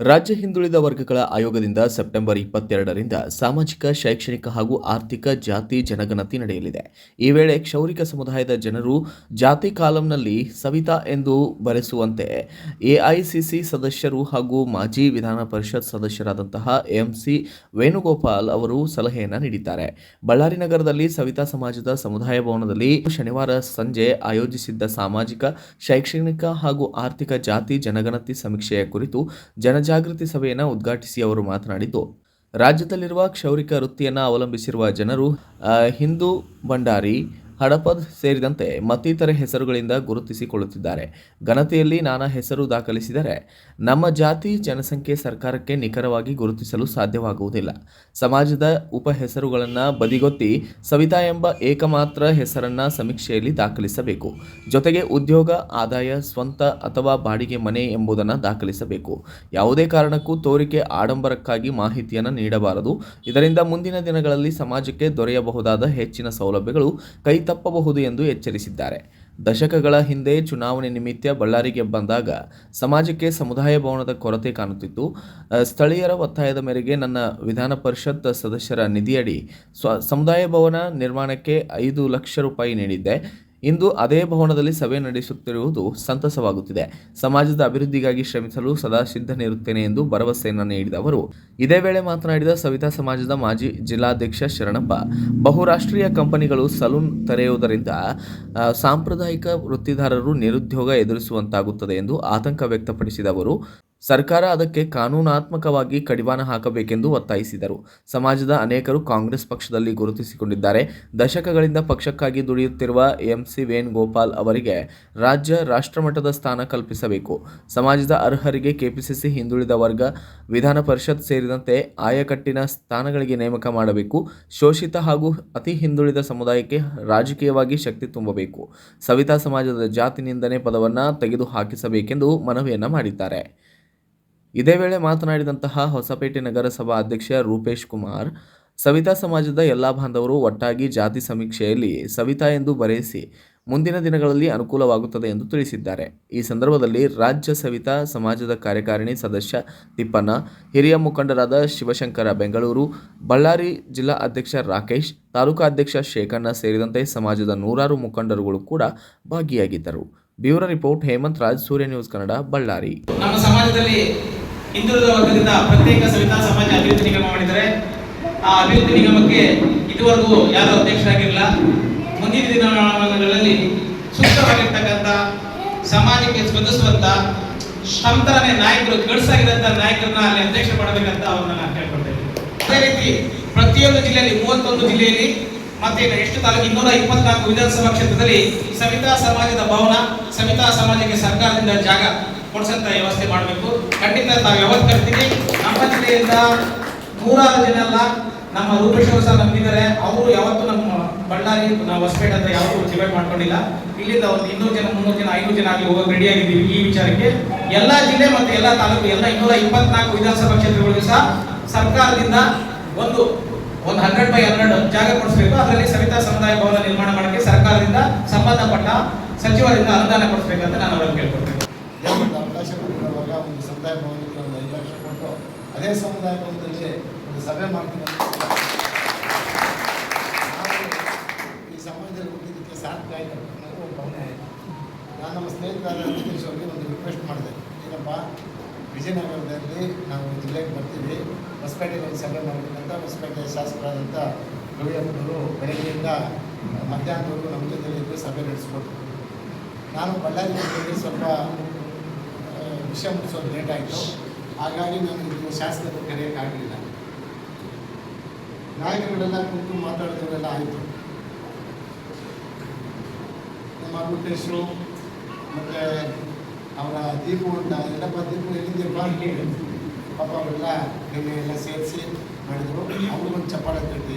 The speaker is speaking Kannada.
ರಾಜ್ಯ ಹಿಂದುಳಿದ ವರ್ಗಗಳ ಆಯೋಗದಿಂದ ಸೆಪ್ಟೆಂಬರ್ ಇಪ್ಪತ್ತೆರಡರಿಂದ ಸಾಮಾಜಿಕ, ಶೈಕ್ಷಣಿಕ ಹಾಗೂ ಆರ್ಥಿಕ ಜಾತಿ ಜನಗಣತಿ ನಡೆಯಲಿದೆ. ಈ ವೇಳೆ ಕ್ಷೌರಿಕ ಸಮುದಾಯದ ಜನರು ಜಾತಿ ಕಾಲಂನಲ್ಲಿ ಸವಿತಾ ಎಂದು ಬರೆಸುವಂತೆ ಎಐಸಿಸಿ ಸದಸ್ಯರು ಹಾಗೂ ಮಾಜಿ ವಿಧಾನ ಪರಿಷತ್ ಸದಸ್ಯರಾದಂತಹ ಎಂಸಿ ವೇಣುಗೋಪಾಲ್ ಅವರು ಸಲಹೆಯನ್ನು ನೀಡಿದ್ದಾರೆ. ಬಳ್ಳಾರಿ ನಗರದಲ್ಲಿ ಸವಿತಾ ಸಮಾಜದ ಸಮುದಾಯ ಭವನದಲ್ಲಿ ಶನಿವಾರ ಸಂಜೆ ಆಯೋಜಿಸಿದ್ದ ಸಾಮಾಜಿಕ, ಶೈಕ್ಷಣಿಕ ಹಾಗೂ ಆರ್ಥಿಕ ಜಾತಿ ಜನಗಣತಿ ಸಮೀಕ್ಷೆಯ ಕುರಿತು ಜನಜಾಗೃತಿ ಸಭೆಯನ್ನು ಉದ್ಘಾಟಿಸಿ ಅವರು ಮಾತನಾಡಿದ್ದು ರಾಜ್ಯದಲ್ಲಿರುವ ಕ್ಷೌರಿಕ ವೃತ್ತಿಯನ್ನು ಅವಲಂಬಿಸಿರುವ ಜನರು ಹಿಂದೂ ಭಂಡಾರಿ ಹಡಪದ್ ಸೇರಿದಂತೆ ಮತ್ತಿತರ ಹೆಸರುಗಳಿಂದ ಗುರುತಿಸಿಕೊಳ್ಳುತ್ತಿದ್ದಾರೆ. ಘನತೆಯಲ್ಲಿ ನಾನಾ ಹೆಸರು ದಾಖಲಿಸಿದರೆ ನಮ್ಮ ಜಾತಿ, ಜನಸಂಖ್ಯೆ ಸರ್ಕಾರಕ್ಕೆ ನಿಖರವಾಗಿ ಗುರುತಿಸಲು ಸಾಧ್ಯವಾಗುವುದಿಲ್ಲ. ಸಮಾಜದ ಉಪ ಹೆಸರುಗಳನ್ನು ಬದಿಗೊತ್ತಿ ಸವಿತಾ ಎಂಬ ಏಕಮಾತ್ರ ಹೆಸರನ್ನು ಸಮೀಕ್ಷೆಯಲ್ಲಿ ದಾಖಲಿಸಬೇಕು. ಜೊತೆಗೆ ಉದ್ಯೋಗ, ಆದಾಯ, ಸ್ವಂತ ಅಥವಾ ಬಾಡಿಗೆ ಮನೆ ಎಂಬುದನ್ನು ದಾಖಲಿಸಬೇಕು. ಯಾವುದೇ ಕಾರಣಕ್ಕೂ ತೋರಿಕೆ ಆಡಂಬರಕ್ಕಾಗಿ ಮಾಹಿತಿಯನ್ನು ನೀಡಬಾರದು. ಇದರಿಂದ ಮುಂದಿನ ದಿನಗಳಲ್ಲಿ ಸಮಾಜಕ್ಕೆ ದೊರೆಯಬಹುದಾದ ಹೆಚ್ಚಿನ ಸೌಲಭ್ಯಗಳು ಕೈತಪ್ಪಬಹುದು ಎಂದು ಎಚ್ಚರಿಸಿದ್ದಾರೆ. ದಶಕಗಳ ಹಿಂದೆ ಚುನಾವಣೆ ನಿಮಿತ್ತ ಬಳ್ಳಾರಿಗೆ ಬಂದಾಗ ಸಮಾಜಕ್ಕೆ ಸಮುದಾಯ ಭವನದ ಕೊರತೆ ಕಾಣುತ್ತಿತ್ತು. ಸ್ಥಳೀಯರ ಒತ್ತಾಯದ ಮೇರೆಗೆ ನನ್ನ ವಿಧಾನ ಪರಿಷತ್ ಸದಸ್ಯರ ನಿಧಿಯಡಿ ಸ್ವ, ಸಮುದಾಯ ಭವನ ನಿರ್ಮಾಣಕ್ಕೆ ಐದು ಲಕ್ಷ ರೂಪಾಯಿ ನೀಡಿದ್ದೆ. ಇಂದು ಅದೇ ಭವನದಲ್ಲಿ ಸಭೆ ನಡೆಸುತ್ತಿರುವುದು ಸಂತಸವಾಗುತ್ತಿದೆ. ಸಮಾಜದ ಅಭಿವೃದ್ಧಿಗಾಗಿ ಶ್ರಮಿಸಲು ಸದಾ ಸಿದ್ಧನಿರುತ್ತೇನೆ ಎಂದು ಭರವಸೆಯನ್ನು ನೀಡಿದ ಅವರು. ಇದೇ ವೇಳೆ ಮಾತನಾಡಿದ ಸವಿತಾ ಸಮಾಜದ ಮಾಜಿ ಜಿಲ್ಲಾಧ್ಯಕ್ಷ ಶರಣಪ್ಪ, ಬಹುರಾಷ್ಟ್ರೀಯ ಕಂಪನಿಗಳು ಸಲೂನ್ ತೆರೆಯುವುದರಿಂದ ಸಾಂಪ್ರದಾಯಿಕ ವೃತ್ತಿದಾರರು ನಿರುದ್ಯೋಗ ಎದುರಿಸುವಂತಾಗುತ್ತದೆ ಎಂದು ಆತಂಕ ವ್ಯಕ್ತಪಡಿಸಿದ ಅವರು. ಸರ್ಕಾರ ಅದಕ್ಕೆ ಕಾನೂನಾತ್ಮಕವಾಗಿ ಕಡಿವಾಣ ಹಾಕಬೇಕೆಂದು ಒತ್ತಾಯಿಸಿದರು. ಸಮಾಜದ ಅನೇಕರು ಕಾಂಗ್ರೆಸ್ ಪಕ್ಷದಲ್ಲಿ ಗುರುತಿಸಿಕೊಂಡಿದ್ದಾರೆ. ದಶಕಗಳಿಂದ ಪಕ್ಷಕ್ಕಾಗಿ ದುಡಿಯುತ್ತಿರುವ ಎಂಸಿ ವೇಣುಗೋಪಾಲ್ ಅವರಿಗೆ ರಾಜ್ಯ ರಾಷ್ಟ್ರಮಟ್ಟದ ಸ್ಥಾನ ಕಲ್ಪಿಸಬೇಕು. ಸಮಾಜದ ಅರ್ಹರಿಗೆ ಕೆಪಿಸಿಸಿ ಹಿಂದುಳಿದ ವರ್ಗ ವಿಧಾನ ಪರಿಷತ್ ಸೇರಿದಂತೆ ಆಯಕಟ್ಟಿನ ಸ್ಥಾನಗಳಿಗೆ ನೇಮಕ ಮಾಡಬೇಕು. ಶೋಷಿತ ಹಾಗೂ ಅತಿ ಹಿಂದುಳಿದ ಸಮುದಾಯಕ್ಕೆ ರಾಜಕೀಯವಾಗಿ ಶಕ್ತಿ ತುಂಬಬೇಕು. ಸವಿತಾ ಸಮಾಜದ ಜಾತಿ ನಿಂದನೆ ಪದವನ್ನು ತೆಗೆದು ಹಾಕಿಸಬೇಕೆಂದು ಮನವಿಯನ್ನ ಮಾಡಿದ್ದಾರೆ. ಇದೇ ವೇಳೆ ಮಾತನಾಡಿದಂತಹ ಹೊಸಪೇಟೆ ನಗರಸಭಾ ಅಧ್ಯಕ್ಷ ರೂಪೇಶ್ ಕುಮಾರ್, ಸವಿತಾ ಸಮಾಜದ ಎಲ್ಲ ಬಾಂಧವರು ಒಟ್ಟಾಗಿ ಜಾತಿ ಸಮೀಕ್ಷೆಯಲ್ಲಿ ಸವಿತಾ ಎಂದು ಬರೆಯಿಸಿ ಮುಂದಿನ ದಿನಗಳಲ್ಲಿ ಅನುಕೂಲವಾಗುತ್ತದೆ ಎಂದು ತಿಳಿಸಿದ್ದಾರೆ. ಈ ಸಂದರ್ಭದಲ್ಲಿ ರಾಜ್ಯ ಸವಿತಾ ಸಮಾಜದ ಕಾರ್ಯಕಾರಿಣಿ ಸದಸ್ಯ ತಿಪ್ಪಣ್ಣ, ಹಿರಿಯ ಮುಖಂಡರಾದ ಶಿವಶಂಕರ ಬೆಂಗಳೂರು, ಬಳ್ಳಾರಿ ಜಿಲ್ಲಾ ಅಧ್ಯಕ್ಷ ರಾಕೇಶ್, ತಾಲೂಕಾ ಅಧ್ಯಕ್ಷ ಶೇಖಣ್ಣ ಸೇರಿದಂತೆ ಸಮಾಜದ ನೂರಾರು ಮುಖಂಡರುಗಳು ಕೂಡ ಭಾಗಿಯಾಗಿದ್ದರು. Bureau report Hemanth Raj, Surya news Kannada, Ballari. ನಮ್ಮ ಸಮಾಜದಲ್ಲಿ ಹಿಂದುಳಿದ ವರ್ಗದಿಂದ ಪ್ರತ್ಯೇಕ ಸವಿತಾ ಸಮಾಜ ಅಭಿವೃದ್ಧಿ ನಿಗಮ ಮಾಡಿದರೆ ಆ ಅಭಿವೃದ್ಧಿ ನಿಗಮಕ್ಕೆ ಇದುವರೆಗೂ ಯಾರು ಅಧ್ಯಕ್ಷರಾಗಿರಲಿಲ್ಲ. ಮುಂದಿನ ದಿನಮಾನಗಳಲ್ಲಿ ಸೂಕ್ತವಾಗಿರ್ತಕ್ಕಂಥ ಸಮಾಜಕ್ಕೆ ಸ್ಪಂದಿಸುವಂತ ಶ್ರಮತರನೇ ನಾಯಕರು ಗಡ್ಸಾಗಿರಂತ ನಾಯಕರನ್ನ ಅಲ್ಲಿ ಅಧ್ಯಕ್ಷ ಮಾಡಬೇಕಂತ ಅವ್ರನ್ನ ನಾನು ಕೇಳ್ಕೊಳ್ತೇನೆ ಅದೇ ರೀತಿ ಪ್ರತಿಯೊಂದು ಜಿಲ್ಲೆಯಲ್ಲಿ ಮೂವತ್ತೊಂದು ಜಿಲ್ಲೆಯಲ್ಲಿ ಮತ್ತೆ ಎಷ್ಟು ತಾಲೂಕು? ಇನ್ನೂರ ಇಪ್ಪತ್ನಾಲ್ಕು ವಿಧಾನಸಭಾ ಕ್ಷೇತ್ರದಲ್ಲಿ ಸವಿತಾ ಸಮಾಜದ ಭವನ, ಸವಿತಾ ಸಮಾಜಕ್ಕೆ ಸರ್ಕಾರದಿಂದ ಜಾಗ. ಕೊಡಿಸಂತ ವ್ಯವಸ್ಥೆ ಮಾಡಬೇಕು. ಖಂಡಿತ ನಾವು ಯಾವತ್ತು ಕರ್ತೀವಿ ನಮ್ಮ ಜಿಲ್ಲೆಯಿಂದ ನೂರಾರು ಜನ ಎಲ್ಲ ನಮ್ಮ ರೂಪೇಶ್ವರ ಸರ್ ನಂಬಿದ್ದಾರೆ ಅವರು ಯಾವತ್ತೂ ನಮ್ಮ ಬಳ್ಳಾರಿ, ನಾವು ಹೊಸಪೇಟೆ ಅಂತ ಯಾವತ್ತೂ ಡಿವೈಡ್ ಮಾಡ್ಕೊಂಡಿಲ್ಲ. ಇಲ್ಲಿಂದ ಒಂದು ಇನ್ನೂರು ಜನ, ಮುನ್ನೂರು ಜನ, ಐನೂರು ಜನ ಆಗಲಿ ಹೋಗೋಕೆ ರೆಡಿ ಆಗಿದ್ದೀವಿ ಈ ವಿಚಾರಕ್ಕೆ. ಎಲ್ಲ ಜಿಲ್ಲೆ ಮತ್ತು ಎಲ್ಲ ತಾಲೂಕು, ಎಲ್ಲ ಇನ್ನೂರ ಇಪ್ಪತ್ನಾಲ್ಕು ವಿಧಾನಸಭಾ ಕ್ಷೇತ್ರಗಳಿಗೂ ಸಹ ಸರ್ಕಾರದಿಂದ ಒಂದು ಒಂದು ಹಂಡ್ರೆಡ್ ಬೈ ಹಂಡ್ರೆಡ್ ಜಾಗ ಕೊಡಿಸ್ಬೇಕು. ಅದರಲ್ಲಿ ಸವಿತಾ ಸಮುದಾಯ ಭವನ ನಿರ್ಮಾಣ ಮಾಡೋಕ್ಕೆ ಸರ್ಕಾರದಿಂದ ಸಂಬಂಧಪಟ್ಟ ಸಚಿವರಿಂದ ಅನುದಾನ ಕೊಡಿಸ್ಬೇಕಂತ ನಾನು ಅವರನ್ನು ಕೇಳ್ಕೊಳ್ತೇನೆ. ಒಂದು ಅವಕಾಶ ಕೊಟ್ಟಿರುವಾಗ ಒಂದು ಸಮುದಾಯ ಭವನಕ್ಕೆ ಒಂದು ಐದು ಲಕ್ಷ ಕೊಟ್ಟು ಅದೇ ಸಮುದಾಯ ಭವನದಲ್ಲಿ ಒಂದು ಸಭೆ ಮಾಡ್ತೀನಿ ಈ ಸಮಾಜದಲ್ಲಿ ಹುಟ್ಟಿದ್ದಕ್ಕೆ ಸಾರ್ಥಕ ಆಯಿತು ಅನ್ನೋದು ಒಂದು ಭಾವನೆ ಆಯಿತು ನಾನು ನಮ್ಮ ಸ್ನೇಹಿತರಾದ ನಿತೀಶ್ ಅವರಿಗೆ ಒಂದು ರಿಕ್ವೆಸ್ಟ್ ಮಾಡಿದೆ ಏನಪ್ಪ ವಿಜಯನಗರದಲ್ಲಿ ನಾವು ಜಿಲ್ಲೆಗೆ ಬರ್ತೀವಿ ಹೊಸಪೇಟೆಗೆ ಒಂದು ಸಭೆ ಮಾಡಬೇಕಂತ ಹೊಸಪೇಟೆ ಶಾಸಕರಾದಂಥ ರವಿಯಪ್ಪನವರು ಬೆಳಗ್ಗೆಯಿಂದ ಮಧ್ಯಾಹ್ನದವರೆಗೂ ನಮ್ಮ ಜೊತೆಯಲ್ಲಿ ಸಭೆ ನಡೆಸ್ಕೊಟ್ರು ನಾನು ಬಳ್ಳಾರಿ ಸ್ವಲ್ಪ ವಿಷಯ ಮುಗಿಸೋದು ಲೇಟ್ ಆಯಿತು. ಹಾಗಾಗಿ ನಾನು ಇದು ಶಾಸಕರು ಕರೆಯೋಕ್ಕಾಗಲಿಲ್ಲ ನಾಯಕರುಗಳೆಲ್ಲ ಕುಂತು ಮಾತಾಡೋದೆಲ್ಲ ಆಯಿತು. ನಮ್ಮ ರೂಪೇಶು ಮತ್ತು ಅವರ ದೀಪು ಅಂತ ಎಲ್ಲಪ್ಪ ದೀಪು ಎಲ್ಲಿದ್ದೀರಪ್ಪ ಪಾಪ ಅವರೆಲ್ಲ ಎಲ್ಲ ಸೇರಿಸಿ ಮಾಡಿದರು. ಅವ್ರಿಗೊಂದು ಚಪ್ಪಾಳೆ ತಟ್ಟಿ.